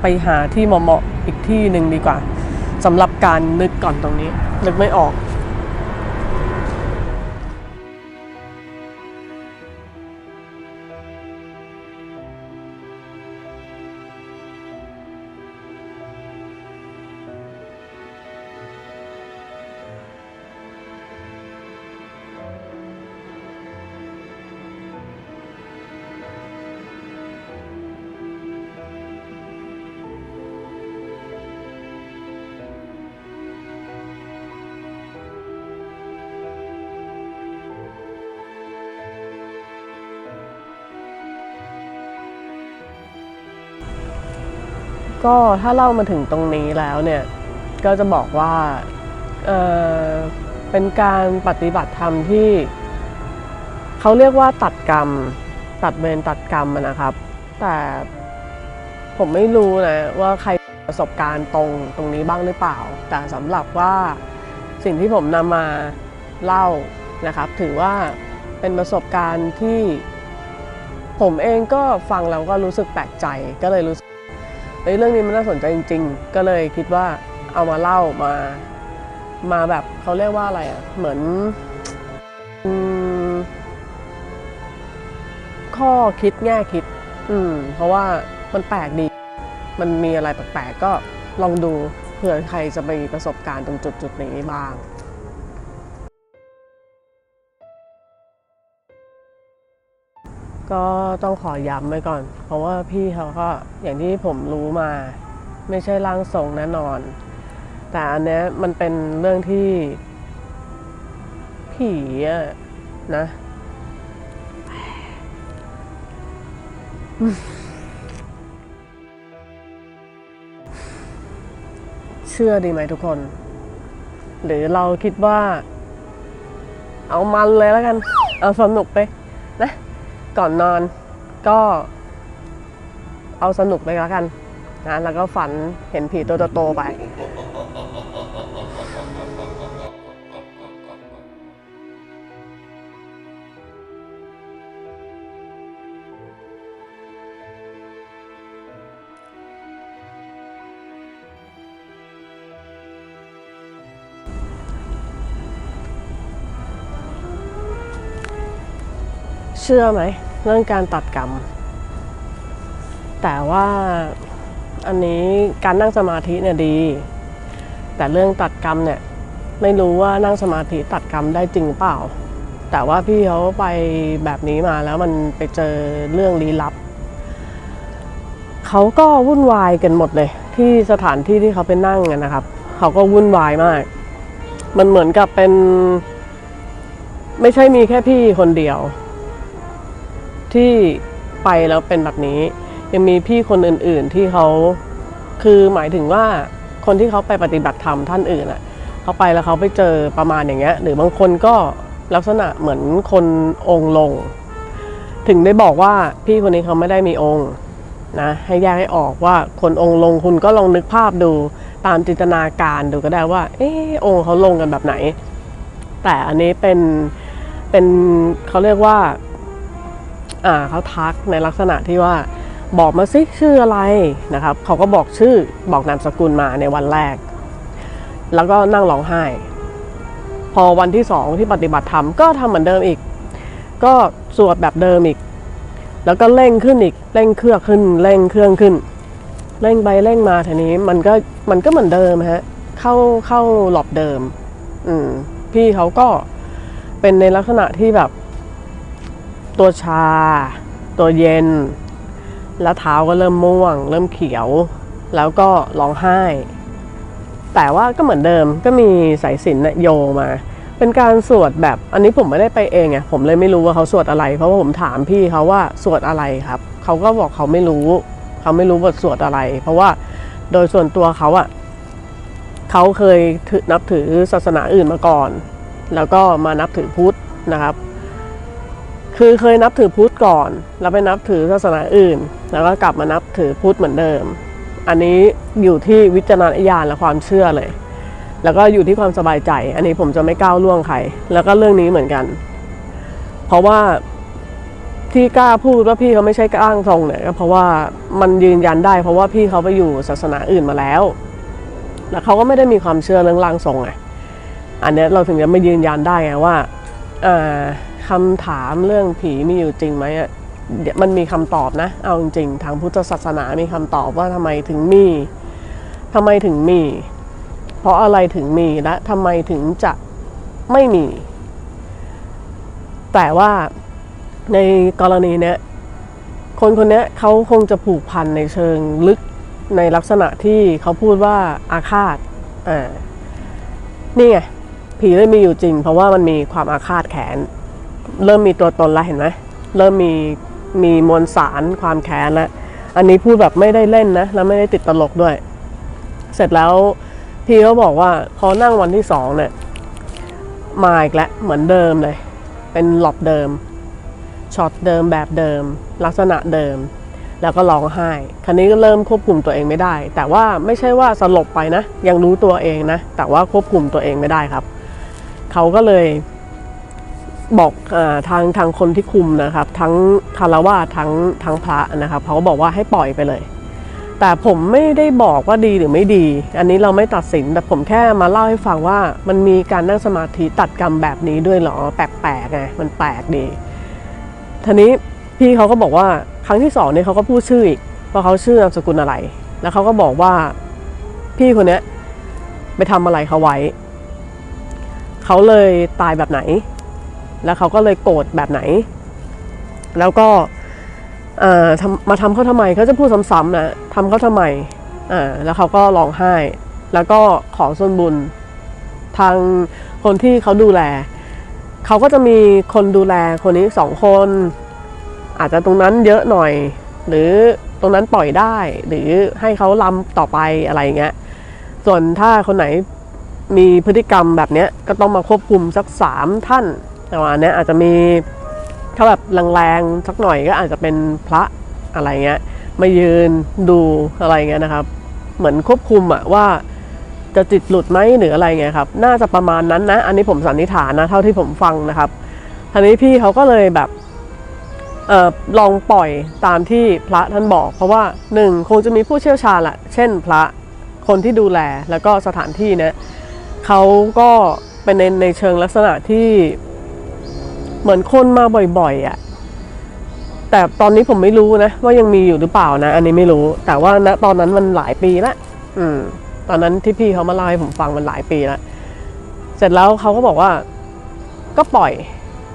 ไปหาที่เหมาะๆอีกที่หนึ่งดีกว่าสำหรับการนึกก่อนตรงนี้ นึกไม่ออก ก็ถ้าเล่ามาถึงตรงนี้แล้วเนี่ยก็จะบอกว่าเเป็นการปฏิบัติธรรมที่ เขาเรียกว่าตัดกรรม ตัดเวรตัดกรรมนะครับ แต่ผมไม่รู้นะว่าใครประสบการณ์ตรงตรงนี้บ้างหรือเปล่า แต่สำหรับว่าสิ่งที่ผมนำมาเล่านะครับ ถือว่าเป็นประสบการณ์ที่ ผมเองก็ฟังแล้วก็รู้สึกแปลกใจก็เลยรู้สึก เฮ้ยเรื่องนี้มันน่าสนใจจริง ๆ ก็เลยคิดว่าเอามาเล่ามา มาแบบเขาเรียกว่าอะไรอะ เหมือนอข้อคิดแง่คิด อืม เพราะว่ามันแปลกดี มันมีอะไรแปลกๆก็ลองดูเผื่อใครจะมีประสบการณ์ตรงจุดๆนี้บ้าง ก็ต้องขอย้ำไว้ก่อน เพราะว่าพี่เขาก็อย่างที่ผมรู้มา ไม่ใช่ร่างทรงแน่นอน แต่อันเนี้ยมันเป็นเรื่องที่ผีอะนะเชื่อดีไหมทุกคน หรือเราคิดว่า เอามันเลยแล้วกัน เอาสนุกไปนะ ก่อนนอนก็เอาสนุกไปแล้วกันนะแล้วก็ฝันเห็นผีตัวโตๆไป ชื่อไหมเรื่องการตัดกรรม แต่ว่าอันนี้การนั่งสมาธิเนี่ยดี แต่เรื่องตัดกรรมเนี่ยไม่รู้ว่านั่งสมาธิตัดกรรมได้จริงเปล่า แต่ว่าพี่เขาไปแบบนี้มาแล้วมันไปเจอเรื่องลี้ลับ เขาก็วุ่นวายกันหมดเลย ที่สถานที่ที่เขาไปนั่งนนะครับ เขาก็วุ่นวายมาก มันเหมือนกับเป็น ไม่ใช่มีแค่พี่คนเดียว ที่ไปแล้วเป็นแบบนี้ ยังมีพี่คนอื่น ๆที่เขาคือหมายถึงว่าคนที่เขาไปปฏิบัติธรรมท่านอื่นอะเขาไปแล้วเขาไปเจอประมาณอย่างเงี้ย หรือบางคนก็ลักษณะเหมือนคนองค์ลง ถึงได้บอกว่าพี่คนนี้เขาไม่ได้มีองค์นะให้แยกให้ออกว่าคนองค์ลงคุณก็ลองนึกภาพดูตามจินตนาการดูก็ได้ว่า เออองค์เขาลงกันแบบไหน แต่อันนี้เป็นเป็นเขาเรียกว่าอ่า เขาทักในลักษณะที่ว่าบอกมาสิชื่ออะไรนะครับเขาก็บอกชื่อบอกนามสกุลมาในวันแรก แล้วก็นั่งร้องไห้ พอวันที่สองที่ปฏิบัติธรรมก็ทำเหมือนเดิมอีก ก็สวดแบบเดิมอีก แล้วก็เร่งขึ้นอีกเร่งเครื่องขึ้นเร่งเครื่องขึ้น เร่งไปเร่งมาทีนี้มันก็มันก็เหมือนเดิมฮะเข้าเข้าหลอบเดิม อืมพี่เขาก็เป็นในลักษณะที่แบบ ตัวชา ตัวเย็น แล้วเท้าก็เริ่มม่วง เริ่มเขียว แล้วก็ร้องไห้ แต่ว่าก็เหมือนเดิมก็มีสายสิญจนโยมา เป็นการสวดแบบอันนี้ผมไม่ได้ไปเองไงผมเลยไม่รู้ว่าเขาสวดอะไร เพราะว่าผมถามพี่เขาว่าสวดอะไรครับ เขาก็บอกเขาไม่รู้ เขาไม่รู้บทสวดอะไร เพราะว่าโดยส่วนตัวเขาอะเขาเคยนับถือศาสนาอื่นมาก่อน แล้วก็มานับถือพุทธนะครับ คือเคยนับถือพุทธก่อน แล้วไปนับถือศาสนาอื่น แล้วก็กลับมานับถือพุทธเหมือนเดิม อันนี้อยู่ที่วิจารณญาณและความเชื่อเลย แล้วก็อยู่ที่ความสบายใจ อันนี้ผมจะไม่ก้าวล่วงใคร แล้วก็เรื่องนี้เหมือนกัน เพราะว่าที่กล้าพูดว่าพี่เขาไม่ใช่ก้างทรงเนี่ยก็เพราะว่ามันยืนยันได้ เพราะว่าพี่เขาไปอยู่ศาสนาอื่นมาแล้ว แล้วเขาก็ไม่ได้มีความเชื่อเรื่องร่างทรงไงอันนี้เราถึงจะไม่ยืนยันได้ไงว่าอ่อ คำถามเรื่องผีมีอยู่จริงไหมอะมันมีคำตอบนะ เอาจริงๆทางพุทธศาสนามีคำตอบว่าทำไมถึงมีทำไมถึงมี เพราะอะไรถึงมีและทำไมถึงจะไม่มี แต่ว่าในกรณีเนี้ยคนคนเนี้ยเขาคงจะผูกพันในเชิงลึกในลักษณะที่เขาพูดว่าอาฆาตอ่านี่ไงผีเลยมีอยู่จริง เพราะว่ามันมีความอาฆาตแค้น เริ่มมีตัวตนแล้วเห็นไหมเริ่มมีมีมวลสารความแค้นแล้วอันนี้พูดแบบไม่ได้เล่นนะ แล้วไม่ได้ติดตลกด้วย เสร็จแล้วพี่เขาบอกว่าพอนั่งวันที่สองเนี่ยมาอีกแล้วเหมือนเดิมเลย เป็นหลอบเดิมช็อตเดิมแบบเดิม ลักษณะเดิม แล้วก็ร้องไห้ คราวนี้ก็เริ่มควบคุมตัวเองไม่ได้ แต่ว่าไม่ใช่ว่าสลบไปนะ ยังรู้ตัวเองนะ แต่ว่าควบคุมตัวเองไม่ได้ครับ เขาก็เลย บอกอทางทางคนที่คุมนะครับ ทั้งคารวะทั้งทั้งพระนะครับเขาก็บอกว่าให้ปล่อยไปเลย แต่ผมไม่ได้บอกว่าดีหรือไม่ดี อันนี้เราไม่ตัดสินแต่ผมแค่มาเล่าให้ฟังว่ามันมีการนั่งสมาธิตัดกรรมแบบนี้ด้วยเหรอแปลกๆไงมันแปลกดีทีนี้พี่เขาก็บอกว่าครั้งที่สองเนี่ยเขาก็พูดชื่ออีกว่าเขาชื่อนามสกุลอะไร แล้วเขาก็บอกว่าพี่คนเนี้ยไปทำอะไรเขาไว้ เขาเลยตายแบบไหน แล้วเขาก็เลยโกรธแบบไหน แล้วก็เอ่อทำมาทำเขาทำไมเขาจะพูดซ้ำๆนะทำเขาทำไมอ่าแล้วเขาก็ร้องไห้ แล้วก็ขอส่วนบุญ ทางคนที่เขาดูแล เขาก็จะมีคนดูแลคนนี้สองคน อาจจะตรงนั้นเยอะหน่อย หรือตรงนั้นปล่อยได้ หรือให้เขาลำต่อไปอะไรเงี้ย ส่วนถ้าคนไหนมีพฤติกรรมแบบนี้ก็ต้องมาควบคุมสักสามท่าน แต่ว่าอันเนี้ยอาจจะมีถ้าแบบแรงๆสักหน่อยก็อาจจะเป็นพระอะไรเงี้ยมายืนดูอะไรเงี้ยนะครับ เหมือนควบคุมอะว่าจะจิตหลุดไหมหรืออะไรเงี้ยครับ น่าจะประมาณนั้นนะ อันนี้ผมสันนิษฐานนะ เท่าที่ผมฟังนะครับทีนี้พี่เขาก็เลยแบบออลองปล่อยตามที่พระท่านบอก เพราะว่าหนึ่งคงจะมีผู้เชี่ยวชาญแหละเช่นพระคนที่ดูแลแล้วก็สถานที่เนี่ยเขาก็เป็นในในเชิงลักษณะที่ เหมือนคนมาบ่อยๆอะ่ะ แต่ตอนนี้ผมไม่รู้นะว่ายังมีอยู่หรือเปล่านะ อันนี้ไม่รู้ แต่ว่าณตอนนั้นมันหลายปีละอืม ตอนนั้นที่พี่เขามาเล่าให้ผมฟังมันหลายปีละเสร็จแล้วเขาก็บอกว่า ก็ปล่อย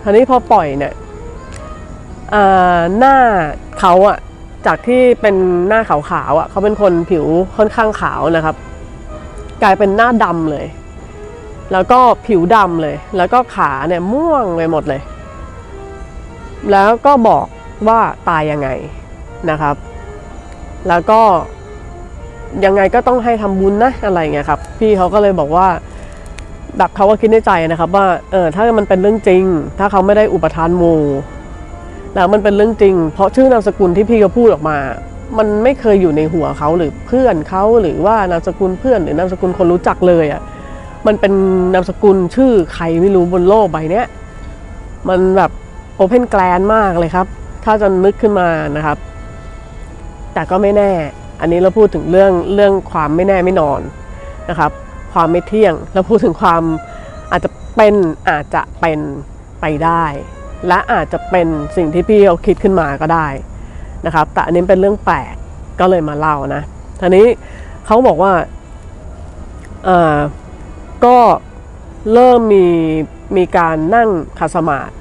คราวนี้พอปล่อยเนี่ยหน้าเขาอะจากที่เป็นหน้าขาวๆอะเขาเป็นคนผิวค่อนข้างขาวนะครับ กลายเป็นหน้าดำเลยแล้วก็ผิวดำเลย แล้วก็ขาเนี่ยม่วงไปหมดเลย แล้วก็บอกว่าตายยังไงนะครับ แล้วก็ยังไงก็ต้องให้ทำบุญนะอะไรเงี้ยครับ พี่เขาก็เลยบอกว่าแบบเขาก็คิดในใจนะครับ ว่าเออถ้ามันเป็นเรื่องจริง ถ้าเขาไม่ได้อุปทานหมู่แล้วมันเป็นเรื่องจริง เพราะชื่อนามสกุลที่พี่เขาพูดออกมา มันไม่เคยอยู่ในหัวเขาหรือเพื่อนเขาหรือว่านามสกุลเพื่อนหรือนามสกุลคนรู้จักเลยอะ่ะมันเป็นนามสกุลชื่อใครไม่รู้บนโลกใบเนี้ยมันแบบ โอเพนแกลนมากเลยครับ ถ้าจะนึกขึ้นมานะครับ แต่ก็ไม่แน่ อันนี้เราพูดถึงเรื่องเรื่องความไม่แน่ไม่นอนนะครับ ความไม่เที่ยงเราพูดถึงความอาจจะเป็นอาจจะเป็นไปได้ และอาจจะเป็นสิ่งที่พี่เขาคิดขึ้นมาก็ได้นะครับ แต่อันนี้เป็นเรื่องแปลกก็เลยมาเล่านะทีนี้เขาบอกว่าเอ่อก็เริ่มมีมีการนั่งขัดสมาธิ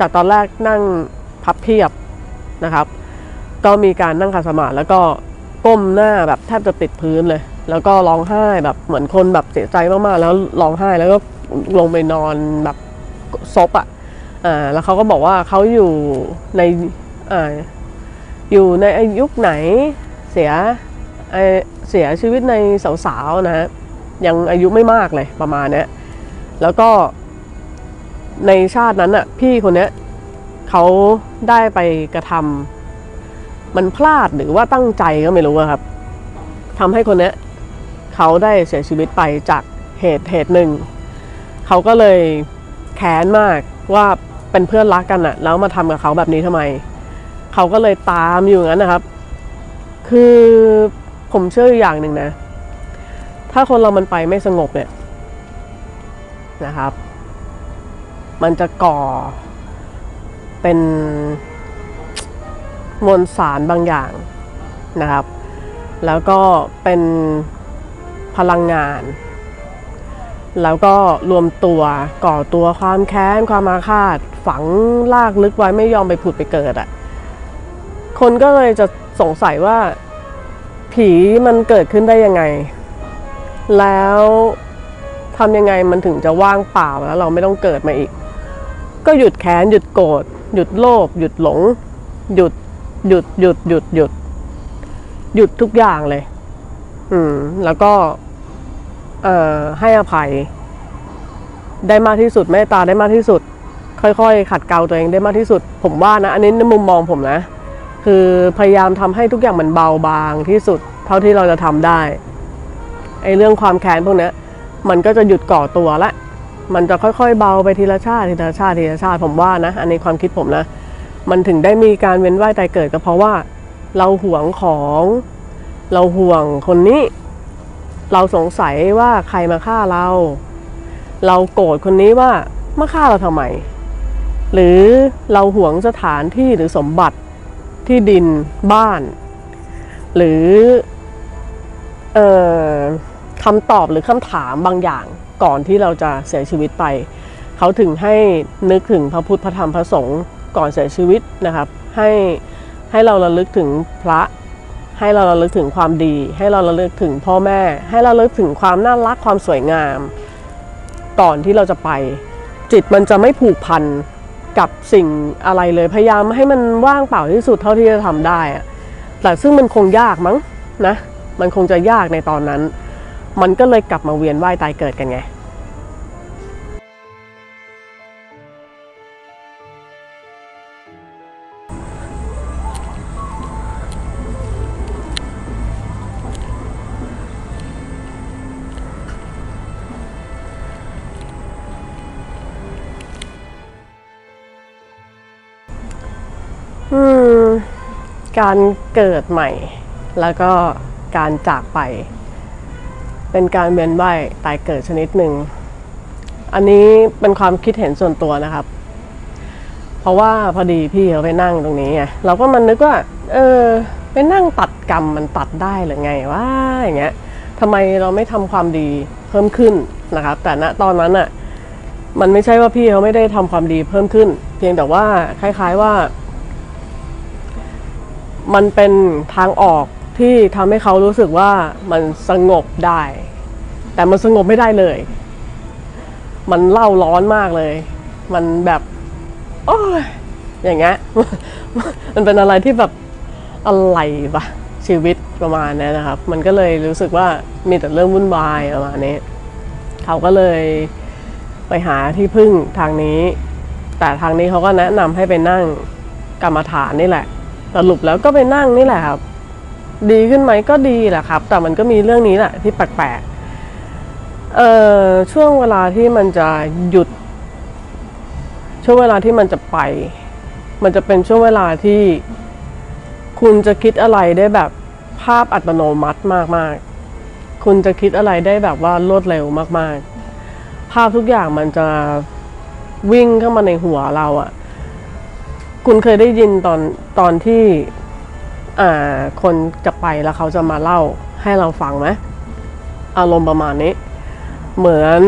จากตอนแรกนั่งพับเพียบนะครับ ก็มีการนั่งขัดสมาธิแล้วก็ก้มหน้าแบบแทบจะติดพื้นเลย แล้วก็ร้องไห้แบบเหมือนคนแบบเสียใจมากๆ แล้วร้องไห้แล้วก็ลงไปนอนแบบซบอะอ่าแล้วเขาก็บอกว่าเขาอยู่ในอ่าอยู่ในอายุไหนเสียเอเสียชีวิตในสาวๆนะฮะยังอายุไม่มากเลยประมาณนี้แล้วก็ ในชาตินั้นอะพี่คนเนี้ยเขาได้ไปกระทำมันพลาดหรือว่าตั้งใจก็ไม่รู้ครับทำให้คนเนี้ยเขาได้เสียชีวิตไปจากเหตุเหตุหนึ่ง เขาก็เลยแค้นมากว่าเป็นเพื่อนรักกันอะแล้วมาทำกับเขาแบบนี้ทำไม เขาก็เลยตามอยู่งั้นนะครับ คือผมเชื่ออย่างหนึ่งนะ ถ้าคนเรามันไปไม่สงบเนี่ยนะครับ มันจะก่อ เป็นมวลสารบางอย่างนะครับ แล้วก็เป็นพลังงาน แล้วก็รวมตัวก่อตัวความแค้น ความอาฆาต ฝังลากลึกไว้ไม่ยอมไปผุดไปเกิดอะ่ะ คนก็เลยจะสงสัยว่าผีมันเกิดขึ้นได้ยังไง แล้วทำยังไงมันถึงจะว่างเปล่าแล้วเราไม่ต้องเกิดมาอีก ก็หยุดแค้นหยุดโกรธหยุดโลภหยุดหลง หยุดหยุดหยุดหยุดหยุด หยุดทุกอย่างเลย อืม แล้วก็ เอ่อให้อภัย ได้มากที่สุดเมตตาได้มากที่สุด ค่อยๆ ขัดเกลาตัวเองได้มากที่สุด ผมว่านะ อันนี้ในมุมมองผมนะ คือพยายามทำให้ทุกอย่างมันเบาบางที่สุด เท่าที่เราจะทำได้ไอ้เรื่องความแค้นพวกนี้มันก็จะหยุดก่อตัวละ มันจะค่อยๆ เบาไปทีละชาติทีละชาติทีละชาติผมว่านะ อันนี้ความคิดผมนะ มันถึงได้มีการเว้นว่ายตายเกิดก็เพราะว่า เราห่วงของ เราห่วงคนนี้ เราสงสัยว่าใครมาฆ่าเรา เราโกรธคนนี้ว่ามาฆ่าเราทำไม หรือเราห่วงสถานที่หรือสมบัติที่ดินบ้าน หรือออคำตอบหรือคำถามบางอย่าง ก่อนที่เราจะเสียชีวิตไป เขาถึงให้นึกถึงพระพุทธพระธรรมพระสงฆ์ก่อนเสียชีวิตนะครับ ให้ให้เราระลึกถึงพระ ให้เราระลึกถึงความดี ให้เราระลึกถึงพ่อแม่ ให้เราระลึกถึงความน่ารักความสวยงาม ก่อนที่เราจะไป จิตมันจะไม่ผูกพันกับสิ่งอะไรเลยพยายามให้มันว่างเปล่าที่สุดเท่าที่จะทำได้อะแต่ซึ่งมันคงยากมั้งนะ มันคงจะยากในตอนนั้น มันก็เลยกลับมาเวียนว่ายตายเกิดกันไงการเกิดใหม่ แล้วก็การจากไป เป็นการเวียนว่ายตายเกิดชนิดหนึ่ง อันนี้เป็นความคิดเห็นส่วนตัวนะครับ เพราะว่าพอดีพี่เขาไปนั่งตรงนี้ไงเราก็มันนึกว่า เออไปนั่งตัดกรรมมันตัดได้หรือไงว่าอย่างเงี้ยทำไมเราไม่ทำความดีเพิ่มขึ้นนะครับ แต่ณตอนนั้นอะมันไม่ใช่ว่าพี่เขาไม่ได้ทำความดีเพิ่มขึ้น เพียงแต่ว่าคล้าย ๆว่า มันเป็นทางออกที่ทำให้เขารู้สึกว่ามันสงบได้ แต่มันสงบไม่ได้เลย มันเล่าร้อนมากเลย มันแบบโอ้ยอย่างเงี้ย มันเป็นอะไรที่แบบอะไรปะชีวิตประมาณนี้นะครับ มันก็เลยรู้สึกว่ามีแต่เรื่องวุ่นวายประมาณนี้ เขาก็เลยไปหาที่พึ่งทางนี้ แต่ทางนี้เขาก็แนะนำให้ไปนั่งกรรมฐานนี่แหละ สรุปแล้วก็ไปนั่งนี่แหละครับ ดีขึ้นไหมก็ดีแหละครับ แต่มันก็มีเรื่องนี้แหละที่แปลก เอ่อช่วงเวลาที่มันจะหยุด ช่วงเวลาที่มันจะไป มันจะเป็นช่วงเวลาที่คุณจะคิดอะไรได้แบบภาพอัตโนมัติมากๆ คุณจะคิดอะไรได้แบบว่ารวดเร็วมากๆ ภาพทุกอย่างมันจะวิ่งเข้ามาในหัวเราอะคุณเคยได้ยินตอนตอนที่อ่าคนจะไปแล้วเขาจะมาเล่าให้เราฟังไหมอารมณ์ประมาณนี้ เหมือน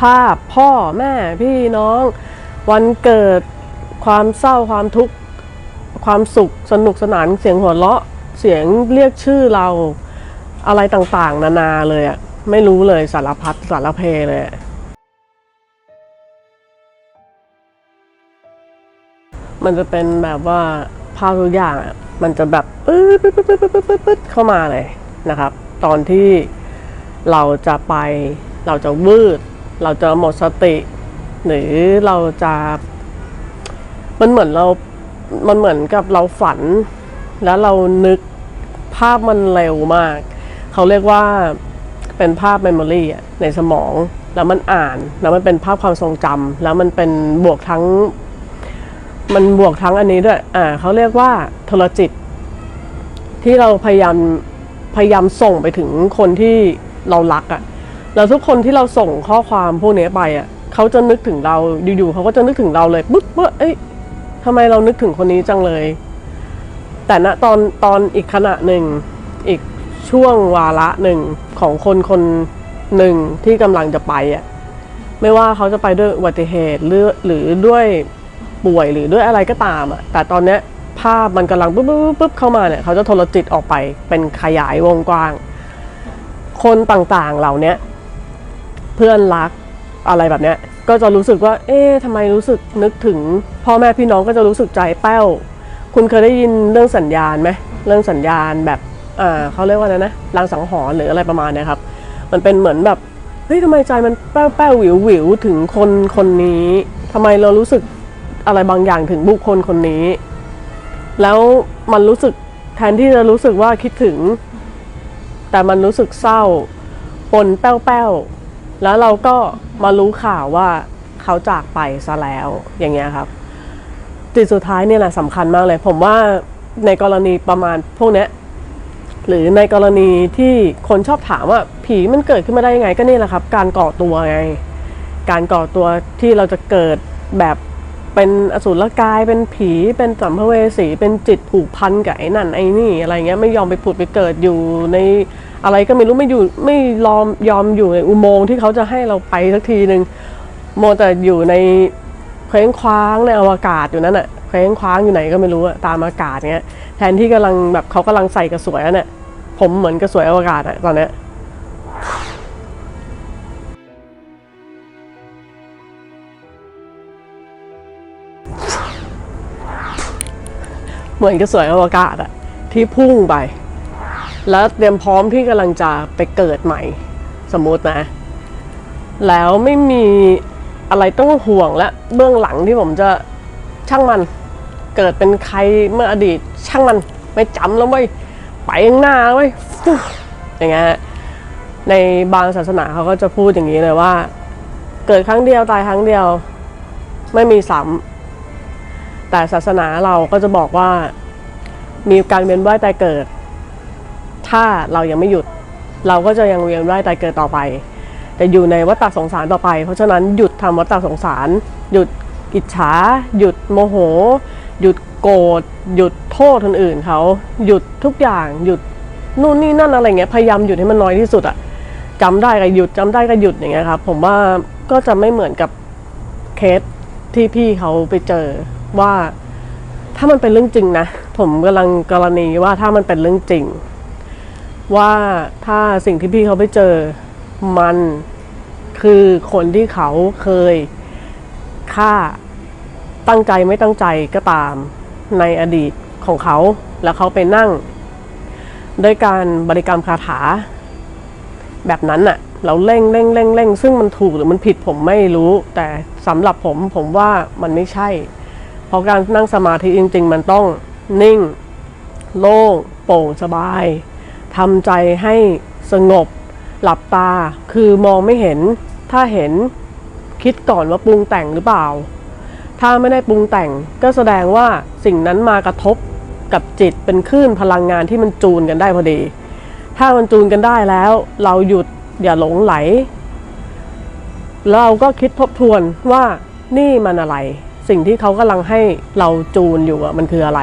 ภาพพ่อแม่พี่น้อง วันเกิดความเศร้าความทุกข์ความสุขสนุกสนานเสียงหัวเราะเสียงเรียกชื่อเราอะไรต่างๆ นานาเลยอะไม่รู้เลยสารพัดสารเพเลยมันจะเป็นแบบว่าภาพทุกอย่างอะมันจะแบบปื๊ดปื๊ดปื๊ดปื๊ดปื๊ดปื๊ดปื๊ดเข้ามาเลยนะครับ ตอนที่ เราจะไปเราจะวืด เราจะหมดสติ หรือเราจะมันเหมือนเรา มันเหมือนกับเราฝัน แล้วเรานึกภาพมันเร็วมาก เขาเรียกว่าเป็นภาพเมมโมรีในสมอง แล้วมันอ่าน แล้วมันเป็นภาพความทรงจำแล้วมันเป็นบวกทั้ง มันบวกทั้งอันนี้ด้วย อ่า เขาเรียกว่าโทรจิต ที่เราพยายามพยายามส่งไปถึงคนที่ เรารักอะ่ะแล้วทุกคนที่เราส่งข้อความพวกนี้ไปอะ่ะเขาจะนึกถึงเราอยู่ๆเขาก็จะนึกถึงเราเลยปุ๊บว่าเอ้ยทำไมเรานึกถึงคนนี้จังเลย แต่ณตอนตอนอีกขณะหนึ่งอีกช่วงวาระหนึ่งของคนคนหนึ่งที่กำลังจะไปอะไม่ว่าเขาจะไปด้วยอุบัติเหตุหรือหรือด้วยป่วยหรือด้วยอะไรก็ตามอะแต่ตอนเนี้ยภาพมันกำลังปุ๊บปุ๊บปุ๊บปุ๊บเข้ามาเนี่ยเขาจะโทรจิตออกไปเป็นขยายวงกว้าง คนต่างๆเหล่าเนี้ยเพื่อนรักอะไรแบบเนี้ยก็จะรู้สึกว่า เอ๊ะทำไมรู้สึกนึกถึง พ่อแม่พี่น้องก็จะรู้สึกใจแป้ว คุณเคยได้ยินเรื่องสัญญาณไหมเรื่องสัญญาณแบบอ่าเขาเรียกว่าอะไรนะรางสังหรณ์หรืออะไรประมาณนี้ครับ มันเป็นเหมือนแบบเฮ้ยทำไมใจมันแป้วแป้วหวิวหวิวถึงคนคนนี้ทำไมเรารู้สึกอะไรบางอย่างถึงบุคคลคนนี้ แล้วมันรู้สึกแทนที่จะรู้สึกว่าคิดถึง แต่มันรู้สึกเศร้าปนแป้วแป้วๆแล้วเราก็มารู้ข่าวว่าเขาจากไปซะแล้วอย่างเงี้ยครับ จุดสุดท้ายเนี่ยแหละสำคัญมากเลย ผมว่าในกรณีประมาณพวกเนี้ยหรือในกรณีที่คนชอบถามว่าผีมันเกิดขึ้นมาได้ยังไงก็นี่แหละครับ การก่อตัวไง การก่อตัวที่เราจะเกิดแบบ เป็นอสูรกายเป็นผีเป็นสัมภเวสีเป็นจิตผูกพันกับไอ้นั่นไอ้นี่อะไรเงี้ยไม่ยอมไปผุดไปเกิดอยู่ในอะไรก็ไม่รู้ไม่อยู่ไม่ยอมยอมอยู่ในอุโมงค์ที่เขาจะให้เราไปสักทีหนึ่งโมแต่อยู่ในเคว้งคว้างในอวกาศอยู่นั่นแหะเคว้งคว้างอยู่ไหนก็ไม่รู้อะตามอากาศเงี้ยแทนที่กำลังแบบเขากำลังใส่กระสวยอะเนี่ยผมเหมือนกระสวยอวกาศอะตอนเนี้ย เหมือนกระสวยอวกาศอะที่พุ่งไป แล้วเตรียมพร้อมที่กำลังจะไปเกิดใหม่ สมมตินะ แล้วไม่มีอะไรต้องห่วงและเบื้องหลังที่ผมจะช่างมันเกิดเป็นใครเมื่ออดีตช่างมันไม่จำแล้วเว้ยไปข้างหน้าเว้ยอย่างเงี้ยในบางศาสนาเขาก็จะพูดอย่างนี้เลยว่า เกิดครั้งเดียวตายครั้งเดียว ไม่มีซ้ำ แต่ศาสนาเราก็จะบอกว่ามีการเวียนว่ายตายเกิด ถ้าเรายังไม่หยุด เราก็จะยังเวียนว่ายตายเกิดต่อไป แต่อยู่ในวัฏฏะสงสารต่อไป เพราะฉะนั้นหยุดทำวัฏฏะสงสาร หยุดอิจฉา หยุดโมโห หยุดโกรธหยุดโทษคนอื่นเขาหยุดทุกอย่างหยุดนู่นนี่นั่นอะไรเงี้ยพยายามหยุดให้มันน้อยที่สุดอะจำได้ก็หยุดจำได้ก็หยุดอย่างเงี้ยครับผมว่าก็จะไม่เหมือนกับเคสที่พี่เขาไปเจอ ว่าถ้ามันเป็นเรื่องจริงนะ ผมกำลังกรณีว่าถ้ามันเป็นเรื่องจริง ว่าถ้าสิ่งที่พี่เขาไปเจอมันคือคนที่เขาเคยฆ่าตั้งใจไม่ตั้งใจก็ตามในอดีตของเขา แล้วเขาไปนั่ง ด้วยการบริกรรมคาถา แบบนั้นน่ะ เราเร่งเร่งเร่งเร่งซึ่งมันถูกหรือมันผิดผมไม่รู้ แต่สำหรับผมผมว่ามันไม่ใช่ เพราะการนั่งสมาธิจริง ๆ มันต้องนิ่ง โล่งโปร่งสบายทำใจให้สงบ หลับตา คือมองไม่เห็น ถ้าเห็นคิดก่อนว่าปรุงแต่งหรือเปล่า ถ้าไม่ได้ปรุงแต่งก็แสดงว่าสิ่งนั้นมากระทบกับจิตเป็นคลื่นพลังงานที่มันจูนกันได้พอดี ถ้ามันจูนกันได้แล้ว เราหยุดอย่าหลงไหล เราก็คิดทบทวนว่านี่มันอะไร สิ่งที่เขากำลังให้เราจูนอยู่มันคืออะไร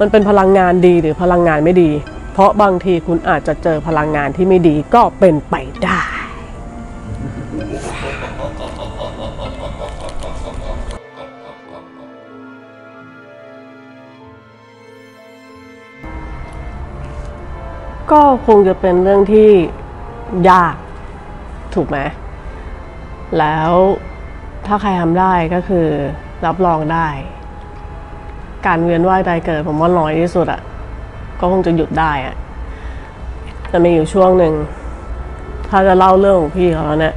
มันเป็นพลังงานดีหรือพลังงานไม่ดี เพราะบางทีคุณอาจจะเจอพลังงานที่ไม่ดีก็เป็นไปได้ก็คงจะเป็นเรื่องที่ยากถูกไหม แล้วถ้าใครทำได้ก็คือ รับรองได้ การเวียนว่ายตายเกิด ผมว่าน้อยที่สุดอะก็คงจะหยุดได้อะแต่มีอยู่ช่วงหนึ่ง ถ้าจะเล่าเรื่องของพี่เขาแล้วเนี่ย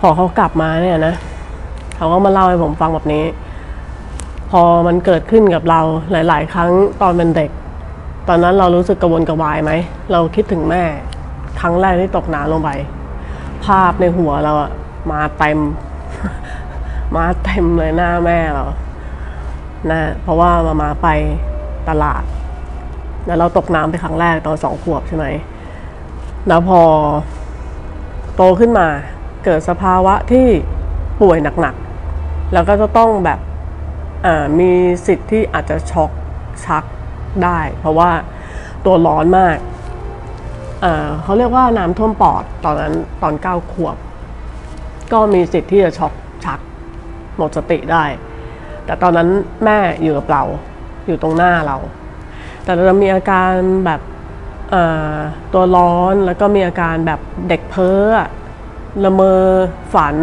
พอเขากลับมาเนี่ยนะ เขาก็มาเล่าให้ผมฟังแบบนี้ พอมันเกิดขึ้นกับเราหลาย ๆ ครั้งตอนเป็นเด็ก ตอนนั้นเรารู้สึกกระวนกระวายไหม เราคิดถึงแม่ ครั้งแรกที่ตกน้ำลงไป ภาพในหัวเราอะมาเต็ม มาเต็มเลยหน้าแม่เรานะเพราะว่ามามาไปตลาด แล้วเราตกน้ำไปครั้งแรกตอนสองขวบใช่ไหม แล้วพอโตขึ้นมาเกิดสภาวะที่ป่วยหนักๆ แล้วก็จะต้องแบบมีสิทธิ์ที่อาจจะช็อกชักได้ เพราะว่าตัวร้อนมากเขาเรียกว่าน้ำท่วมปอดตอนนั้นตอนเก้าขวบ ก็มีสิทธิ์ที่จะช็อก หมดสติได้ แต่ตอนนั้นแม่อยู่กับเราอยู่ตรงหน้าเรา แต่เราจะมีอาการแบบตัวร้อนแล้วก็มีอาการแบบเด็กเพ้อละเมอฝัน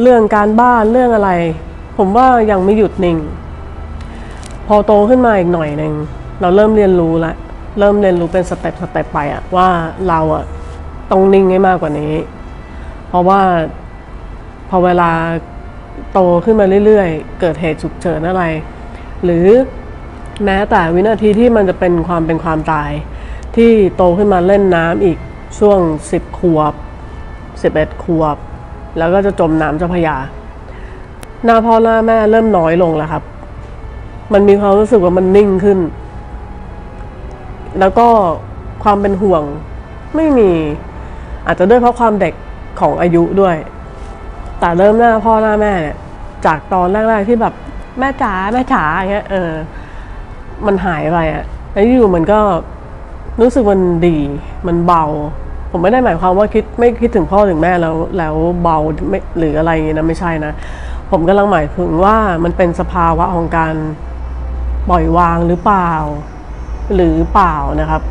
เรื่องการบ้านเรื่องอะไร ผมว่ายังไม่หยุดนิ่ง พอโตขึ้นมาอีกหน่อยหนึ่งเราเริ่มเรียนรู้ละเริ่มเรียนรู้เป็นสเต็ปสเต็ปไปอะว่าเราอะต้องนิ่งให้มากกว่านี้ เพราะว่าพอเวลา โตขึ้นมาเรื่อยๆ เกิดเหตุฉุกเฉินอะไร หรือแม้แต่วินาทีที่มันจะเป็นความเป็นความตาย ที่โตขึ้นมาเล่นน้ำอีกช่วง 10 ขวบ 11 ขวบ แล้วก็จะจมน้ำเจ้าพยา หน้าพ่อหน้าแม่เริ่มน้อยลงแล้วครับ มันมีความรู้สึกว่ามันนิ่งขึ้น แล้วก็ความเป็นห่วงไม่มีอาจจะด้วยเพราะความเด็กของอายุด้วย แต่เริ่มหน้าพ่อหน้าแม่เนี่ยจากตอนแรกๆที่แบบแม่จ๋าแม่จ๋าอย่างเงี้ยเออ มันหายไปอะแล้วอยู่มันก็รู้สึกมันดีมันเบา ผมไม่ได้หมายความว่าคิดไม่คิดถึงพ่อถึงแม่แล้วแล้วเบาไม่หรืออะไรอย่างเงี้ยนะไม่ใช่นะ ผมกำลังหมายถึงว่ามันเป็นสภาวะของการปล่อยวางหรือเปล่า หรือเปล่านะครับ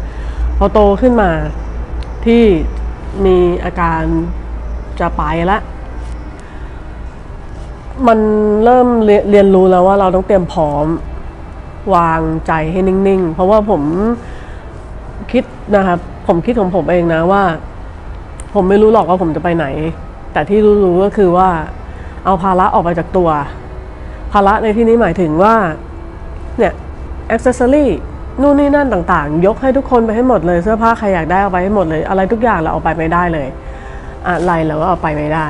พอโตขึ้นมาที่มีอาการจะไปแล้ว มันเริ่มเรียนรู้แล้วว่าเราต้องเตรียมพร้อมวางใจให้นิ่ง ๆ เพราะว่าผมคิดนะครับ ผมคิดของผมเองนะว่า ผมไม่รู้หรอกว่าผมจะไปไหน แต่ที่รู้ๆก็คือว่า เอาภาระออกไปจากตัว ภาระในที่นี้หมายถึงว่า เนี่ยอ็อกเซอรี่นู่นนี่นั่นต่างๆ ยกให้ทุกคนไปให้หมดเลยเสื้อผ้าใครอยากได้เอาไปให้หมดเลย อะไรทุกอย่างเราเอาไปไม่ได้เลย อะไรเราก็เอาไปไม่ได้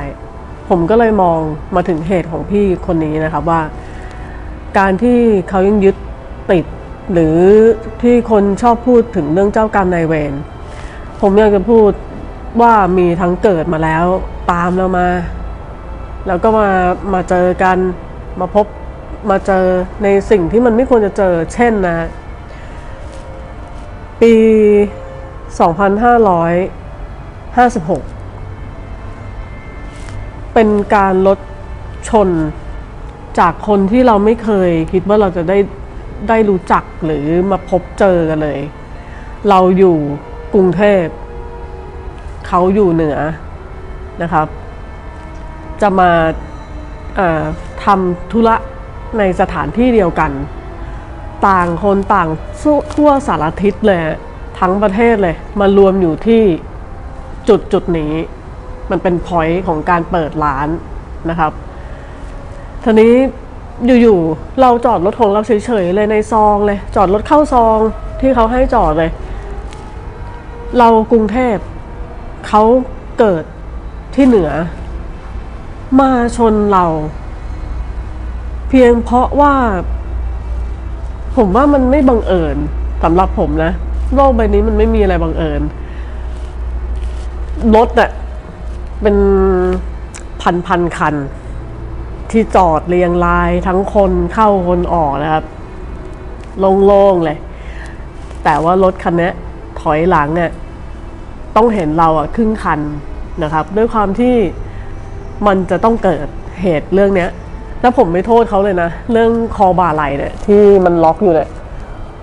ผมก็เลยมองมาถึงเหตุของพี่คนนี้นะครับว่า การที่เขายังยึดติด หรือที่คนชอบพูดถึงเรื่องเจ้ากรรมนายเวรผมอยากจะพูดว่ามีทั้งเกิดมาแล้ว ตามเรามา แล้วก็มามาเจอกันมาพบมาเจอในสิ่งที่มันไม่ควรจะเจอ เช่นนะ ปี 2556 เป็นการลดชนจากคนที่เราไม่เคยคิดว่าเราจะได้ได้รู้จักหรือมาพบเจอกันเลย เราอยู่กรุงเทพ เขาอยู่เหนือนะครับ จะมาเอ่อทำธุระในสถานที่เดียวกัน ต่างคนต่างทั่วสารทิศเลย ทั้งประเทศเลย มารวมอยู่ที่จุดจุดนี้ มันเป็นพอยต์ของการเปิดร้านนะครับทีนี้อยู่ๆเราจอดรถของเราเฉยๆเลยในซองเลย จอดรถเข้าซองที่เขาให้จอดเลย เรากรุงเทพเขาเกิดที่เหนือ มาชนเรา เพียงเพราะว่า ผมว่ามันไม่บังเอิญสำหรับผมนะ โลกใบนี้มันไม่มีอะไรบังเอิญรถอะ เป็นพันพันคัน ที่จอดเรียงรายทั้งคนเข้าคนออกนะครับ โล่งๆเลย แต่ว่ารถคันนี้ถอยหลังเนี่ยต้องเห็นเราอะครึ่งคันนะครับ ด้วยความที่มันจะต้องเกิดเหตุเรื่องเนี้ยแล้วผมไม่โทษเขาเลยนะ เรื่องคอบ่าไหลเนี่ยที่มันล็อกอยู่เนี่ย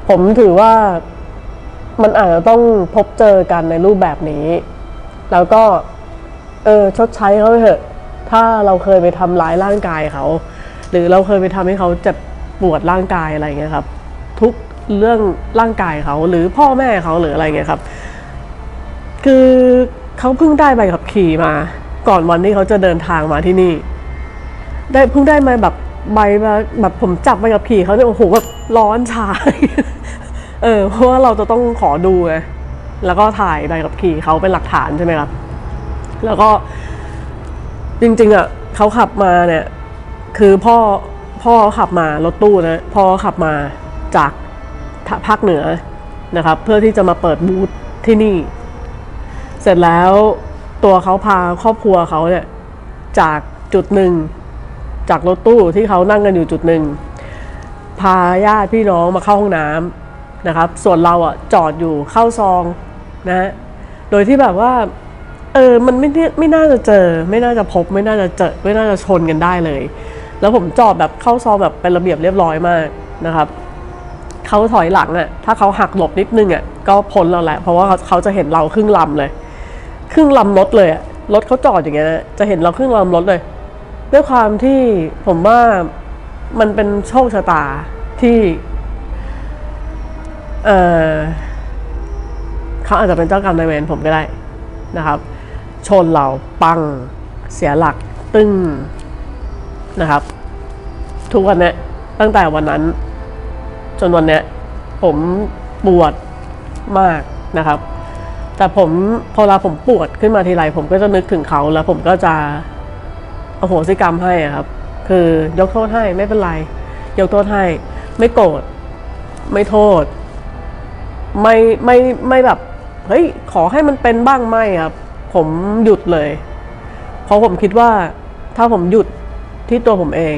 ผมถือว่ามันอาจจะต้องพบเจอกันในรูปแบบนี้ แล้วก็ เออชดใช้เขาเถอะ ถ้าเราเคยไปทำร้ายร่างกายเขา หรือเราเคยไปทำให้เขาเจ็บปวดร่างกายอะไรเงี้ยครับ ทุกเรื่องร่างกายเขาหรือพ่อแม่เขาหรืออะไรเงี้ยครับ คือเขาเพิ่งได้ใบขับขี่มา ก่อนวันที่เขาจะเดินทางมาที่นี่ ได้เพิ่งได้มาแบบใบมาแบบผมจับใบขับขี่เขาเนี่ยโอ้โหแบบร้อนชาเออเพราะว่าเราจะต้องขอดูไงแล้วก็ถ่ายใบขับขี่เขาเป็นหลักฐานใช่ไหมครับ แล้วก็จริงๆอะเขาขับมาเนี่ย คือพ่อพ่อเขาขับมารถตู้นะพ่อเขาขับมาจากภาคเหนือนะครับ เพื่อที่จะมาเปิดบูธที่นี่ เสร็จแล้วตัวเขาพาครอบครัวเขาเนี่ย จากจุดหนึ่ง จากรถตู้ที่เขานั่งกันอยู่จุดหนึ่ง พาญาติพี่น้องมาเข้าห้องน้ำนะครับ ส่วนเราอะจอดอยู่เข้าซองนะ โดยที่แบบว่า เออ มันไม่ได้ไม่น่าจะเจอ ไม่น่าจะพบ ไม่น่าจะเจอ ไม่น่าจะชนกันได้เลย แล้วผมจอดแบบเข้าซองแบบเป็นระเบียบเรียบร้อยมากนะครับเขาถอยหลังอะ่ะ ถ้าเขาหักหลบนิดนึงอะ่ะ ก็พ้นเราแหละ เพราะว่าเขาเขาจะเห็นเราครึ่งลำเลย ครึ่งลำรถเลยอะรถเขาจอดอย่างเงี้ยนะจะเห็นเราครึ่งลำรถเลย ด้วยความที่ผมว่ามันเป็นโชคชะตาที่ เออเขาอาจจะเป็นเจ้ากรรมนายเวรผมก็ได้นะครับ ชนเราปังเสียหลักตึ้งนะครับ ทุกวันนี้ตั้งแต่วันนั้น จนวันนี้ผมปวดมากนะครับ แต่ผมพอเวลาผมปวดขึ้นมาทีไรผมก็จะนึกถึงเขาแล้ว ผมก็จะอโหสิกรรมให้ครับ คือยกโทษให้ไม่เป็นไร ยกโทษให้ ไม่โกรธไม่โทษ ไม่ไม่ไม่แบบเฮ้ยขอให้มันเป็นบ้างไม่ครับ ผมหยุดเลย เพราะผมคิดว่าถ้าผมหยุดที่ตัวผมเอง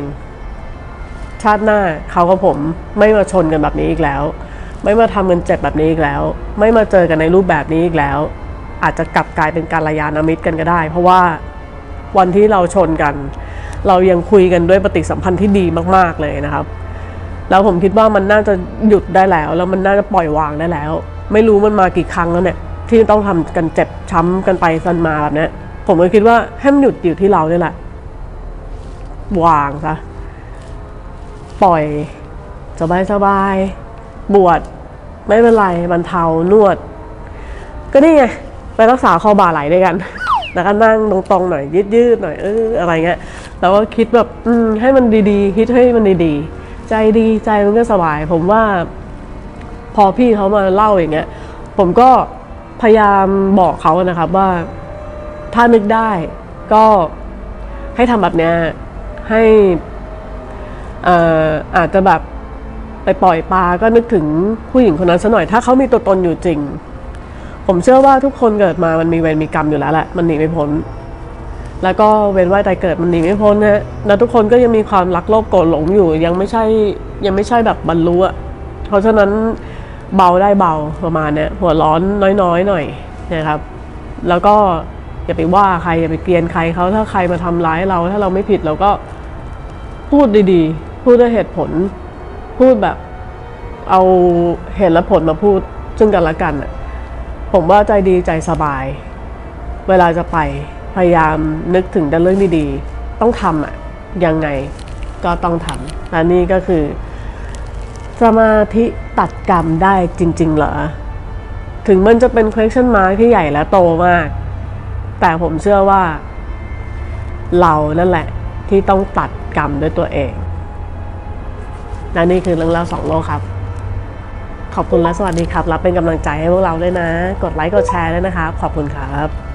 ชาติหน้าเขากับผมไม่มาชนกันแบบนี้อีกแล้ว ไม่มาทำกันเจ็บแบบนี้อีกแล้ว ไม่มาเจอกันในรูปแบบนี้อีกแล้ว อาจจะกลับกลายเป็นการระยานามิตรกันก็ได้ เพราะว่าวันที่เราชนกัน เรายังคุยกันด้วยปฏิสัมพันธ์ที่ดีมาก ๆเลยนะครับ แล้วผมคิดว่ามันน่าจะหยุดได้แล้ว แล้วมันน่าจะปล่อยวางได้แล้ว ไม่รู้มันมากี่ครั้งแล้วเนี่ย ที่ต้องทำกันเจ็บช้ำกันไปซันมาแบบนี้ผมก็คิดว่าให้มันหยุดอยู่ที่เราเนี่ยแหละ วางซะปล่อย สบายสบายบวชไม่เป็นไรบรรเทานวด ก็นี่ไง ไปรักษาคอบ่าไหลด้วยกัน แล้วก็นั่งตรงๆหน่อย ยืดยืดๆหน่อยเอออะไรเงี้ยแล้วก็คิดแบบอืให้มันดีๆ คิดให้มันดีๆ ใจดีใจมันก็สบาย ผมว่า พอพี่เขามาเล่าอย่างเงี้ย ผมก็ พยายามบอกเขานะครับว่า ถ้านึกได้ก็ให้ทำแบบเนี้ยให้อ่ออาจจะแบบไปปล่อยปลาก็นึกถึงผู้หญิงคนนั้นซะหน่อย ถ้าเขามีตัวตนอยู่จริง ผมเชื่อว่าทุกคนเกิดมามันมีเวรมีกรรมอยู่แล้วแหละ มันหนีไม่พ้น แล้วก็เว้นว่ายตายเกิดมันหนีไม่พ้นนะแล้วทุกคนก็ยังมีความรักโลภโกรธหลงอยู่ ยังไม่ใช่ยังไม่ใช่แบบบรรลุอะเพราะฉะนั้น เบาได้เบาประมาณเนี้ยหัวร้อนน้อยๆหน่อยนะครับ แล้วก็อย่าไปว่าใครอย่าไปเกลียนใครเขาถ้าใครมาทำร้ายเรา ถ้าเราไม่ผิดเราก็พูดดีๆ พูดด้วยเหตุผล พูดแบบเอาเหตุและผลมาพูดซึ่งกันและกันน่ะผมว่าใจดีใจสบาย เวลาจะไปพยายามนึกถึงแต่เรื่องดีๆ ต้องทำอะยังไงก็ต้องทำและนี่ก็คือ สมาธิ ตัดกรรมได้จริง ๆ เหรอ ถึงมันจะเป็น question mark ที่ใหญ่และโตมาก แต่ผมเชื่อว่า เรานั่นแหละที่ต้องตัดกรรมด้วยตัวเองและนี่คือเรื่องเล่าสองโลกครับ ขอบคุณและสวัสดีครับ รับเป็นกำลังใจให้พวกเราด้วยนะ กดไลค์ กดแชร์ด้วยนะครับ ขอบคุณครับ